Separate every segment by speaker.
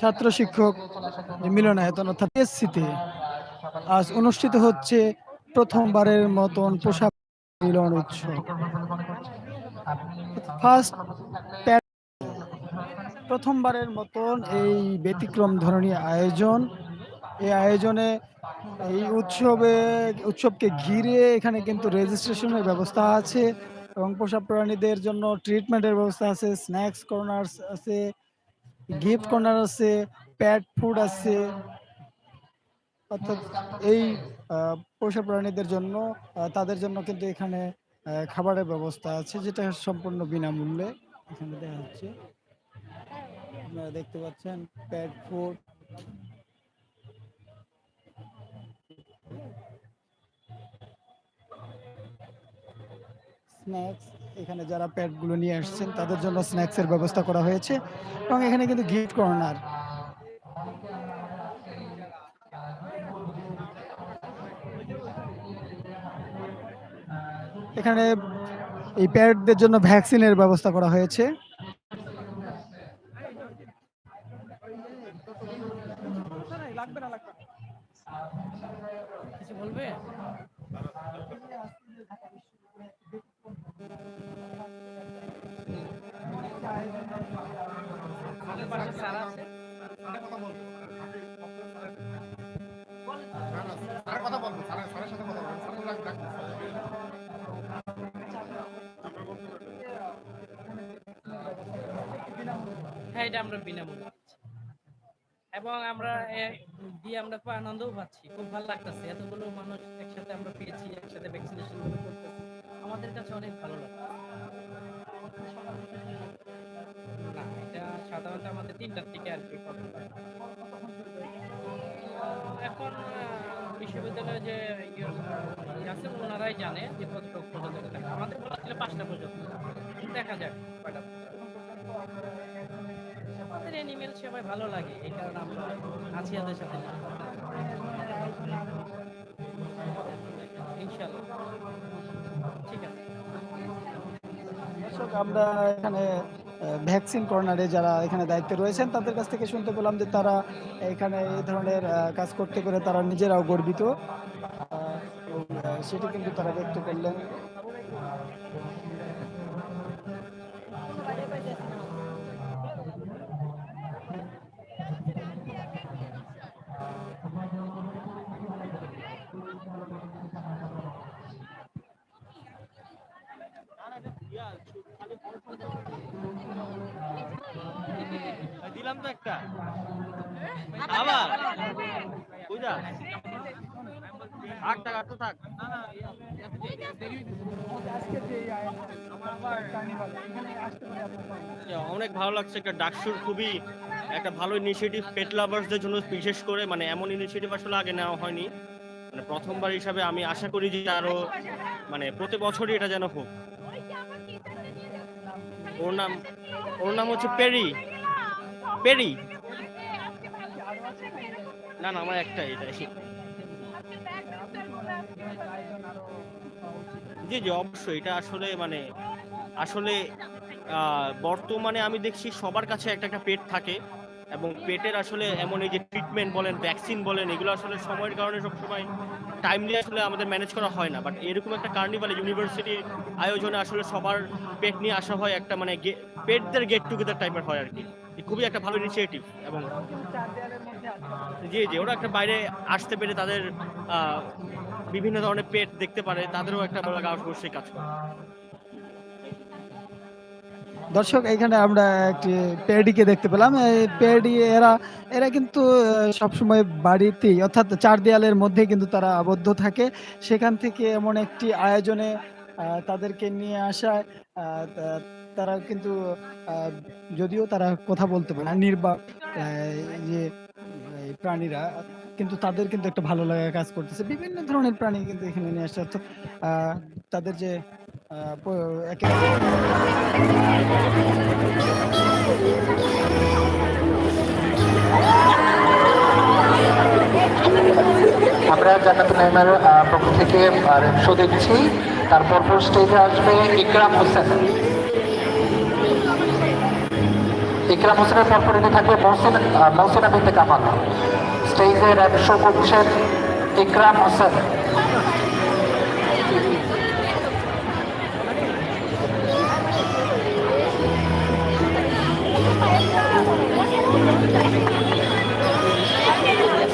Speaker 1: ছাত্র শিক্ষক মিলনায়তন অর্থাৎ এসসিতে আজ অনুষ্ঠিত হচ্ছে প্রথমবারের মতন পোশাক মিলন উৎসব। ফার্স্ট প্রথমবারের মতন এই ব্যতিক্রম ধরনের আয়োজন। এই আয়োজনে এই উৎসবে উৎসবকে ঘিরে এখানে কিন্তু রেজিস্ট্রেশনের ব্যবস্থা আছে। এবং পোষা প্রাণীদের জন্য ট্রিটমেন্টের ব্যবস্থা আছে স্ন্যাক্স কর্নার আছে গিফট কর্নার আছে প্যাট ফুড আছে। অর্থাৎ এই পোষা প্রাণীদের জন্য তাদের জন্য কিন্তু এখানে খাবারের ব্যবস্থা আছে, যেটা সম্পূর্ণ বিনামূল্যে এখানে দেওয়া হচ্ছে। আপনারা দেখতে পাচ্ছেন প্যাট ফুড স্ন্যাক্স এখানে যারা প্যাডগুলো নিয়ে আসছেন, তাদের জন্য স্ন্যাক্সের ব্যবস্থা করা হয়েছে এবং এখানে কিন্তু গিফট কর্নার এখানে এই প্যাডদের জন্য ভ্যাকসিনের ব্যবস্থা করা হয়েছে।
Speaker 2: হ্যাঁ এটা আমরা বিনামূল্যে দিচ্ছি। এবং আমরা দিয়ে আমরা খুব আনন্দও পাচ্ছি খুব ভালো লাগতেছে। এতগুলো মানুষ একসাথে আমরা পেয়েছি একসাথে ভ্যাকসিনেশন করতেছি। আমাদের কাছে অনেক ভালো লাগছে এটা সাধারণত আমাদের তিনটার থেকে আর কি এখন বিশ্ববিদ্যালয়ে যে ইয়ে, ইয়ে আছে ওনারাই জানে যে কতটুকু পর্যন্ত আমাদের বলা ছিল পাঁচটা পর্যন্ত দেখা যাক কয়টা। আমাদের অ্যানিমেল ভালো লাগে, এই কারণে আমরা আছি। সাথে
Speaker 1: আমরা এখানে ভ্যাকসিন কর্নারে যারা এখানে দায়িত্বে রয়েছেন, তাদের কাছ থেকে শুনতে পেলাম যে তারা এখানে এই ধরনের কাজ করতে পেরে তারা নিজেরাও গর্বিত। সেটি কিন্তু তারা ব্যক্ত করলেন।
Speaker 3: দিলাম তো একটা। আবার? বুঝা থাক থাক আর তো থাক। অনেক ভালো লাগছে একটা ডাকসুর খুবই একটা ভালো ইনিশিয়েটিভ পেট লাভার্সদের জন্য বিশেষ করে মানে এমন ইনিশিয়েটিভ আসলে আগে নেওয়া হয়নি। মানে প্রথমবার হিসাবে আমি আশা করি যে আরও মানে প্রতি বছরই এটা যেন হোক। ওর নাম ওর নাম হচ্ছে পেরি পেরি না না আমার একটাই এটাই জি জি অবশ্যই এটা আসলে মানে আসলে বর্তমানে আমি দেখছি সবার কাছে একটা একটা পেট থাকে এবং পেটের আসলে এমন এই যে ট্রিটমেন্ট বলেন ভ্যাকসিন বলেন এগুলো আসলে সময়ের কারণে সবসময় টাইমলি আসলে আমাদের ম্যানেজ করা হয় না। বাট এরকম একটা কার্নিভাল ইউনিভার্সিটির আয়োজনে আসলে সবার পেট নিয়ে আসা হয় একটা মানে পেটদের গেট টুগেদার টাইপের হয় আর কি। খুবই একটা ভালো ইনিশিয়েটিভ এবং জি জি, ওরা একটা বাইরে আসতে পেরে তাদের বিভিন্ন ধরনের পেট দেখতে পারে, তাদেরও একটা ভালো লাগা অবশ্যই কাজ করে।
Speaker 1: দর্শক এখানে আমরা একটি পেডিকে দেখতে পেলাম। এই পেডি, এরা এরা কিন্তু সবসময় বাড়িতেই, অর্থাৎ চার দেয়ালের মধ্যে কিন্তু তারা আবদ্ধ থাকে। সেখান থেকে এমন একটি আয়োজনে তাদেরকে নিয়ে আসায় তারা কিন্তু যদিও তারা কথা বলতে পারে না, নির্বাক যে প্রাণীরা, কিন্তু তাদের কিন্তু একটা ভালো লাগা কাজ করতেছে। বিভিন্ন ধরনের প্রাণী কিন্তু এখানে নিয়ে আসছে। অর্থাৎ তাদের যে
Speaker 4: আমরা জান্নাতুল নাইমার পক্ষ থেকে শো দিচ্ছি। তারপর স্টেজে আসবে ইকরাম হোসেন। ইকরাম হোসেনের পরপর এনে থাকবে মহসিন মহসিনা বিনতে কামাল স্টেজে র্যাপ শো করছেন ইকরাম হোসেন।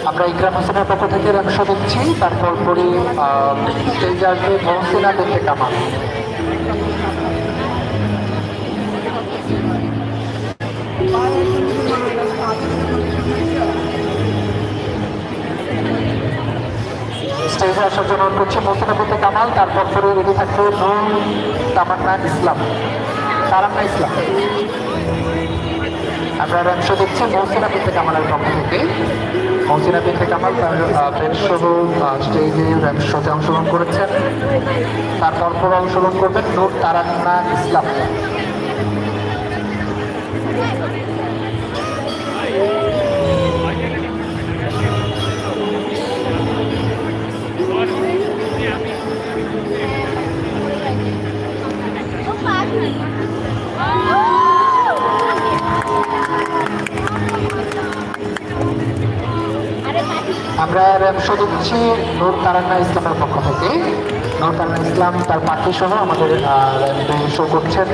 Speaker 4: আমরা ইকরাম হোসেনের পক্ষ থেকে র্যাপ শো দিচ্ছি তারপর পরই স্টেজে আসবে মহসিনা বিনতে কামাল স্টেজে আসার জন্য করছি মোসিনাবুদ্দিন কামাল তারপর পরে রেডি থাকবে নূর তামান্না ইসলাম। তারান্না ইসলাম। আমরা র্যামশো দেখছি মহসিনা বিনতে কামালের পক্ষ থেকে। মহসিনা বিনতে কামাল তার স্টেজে র্যামশোতে অংশগ্রহণ করেছেন। তারপর পর অংশগ্রহণ করবেন নূর তারান্না ইসলাম। আমরা র্যামশো দিচ্ছি নূর তারান্না ইসলামের পক্ষ থেকে। নূর তারান্না ইসলাম তার পাখি সহ আমাদের শো করছেন।